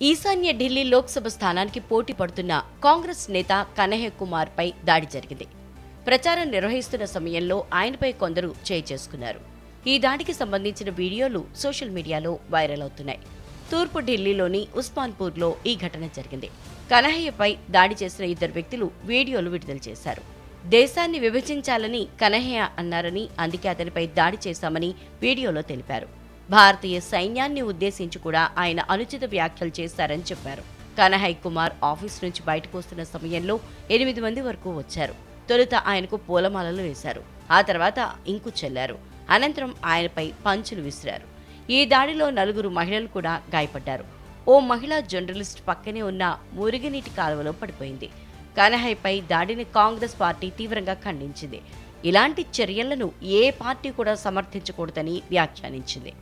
ఈశాన్య ఢిల్లీ లోక్సభ స్థానానికి పోటీ పడుతున్న కాంగ్రెస్ నేత కనహే కుమార్ పై దాడి జరిగింది. ప్రచారం నిర్వహిస్తున్న సమయంలో ఆయనపై కొందరు చేయి చేసుకున్నారు. ఈ దాడికి సంబంధించిన వీడియోలు సోషల్ మీడియాలో వైరల్ అవుతున్నాయి. తూర్పు ఢిల్లీలోని ఉస్మాన్పూర్లో ఈ ఘటన జరిగింది. కనహయ్యపై దాడి చేసిన ఇద్దరు వ్యక్తులు వీడియోలు విడుదల చేశారు. దేశాన్ని విభజించాలని కనహయ్య అన్నారని అందుకే అతనిపై దాడి చేశామని వీడియోలో తెలిపారు. భారతీయ సైన్యాన్ని ఉద్దేశించి కూడా ఆయన అనుచిత వ్యాఖ్యలు చేశారని చెప్పారు. కనహయ్ కుమార్ ఆఫీస్ నుంచి బయటకు వస్తున్న సమయంలో ఎనిమిది మంది వరకు వచ్చారు. తొలుత ఆయనకు పూలమాలలు వేశారు. ఆ తర్వాత ఇంకు చెల్లారు. అనంతరం ఆయనపై పంచులు విసిరారు. ఈ దాడిలో నలుగురు మహిళలు కూడా గాయపడ్డారు. ఓ మహిళా జర్నలిస్ట్ పక్కనే ఉన్న మురుగునీటి కాలువలో పడిపోయింది. కనహయ్పై దాడిని కాంగ్రెస్ పార్టీ తీవ్రంగా ఖండించింది. ఇలాంటి చర్యలను ఏ పార్టీ కూడా సమర్థించకూడదని వ్యాఖ్యానించింది.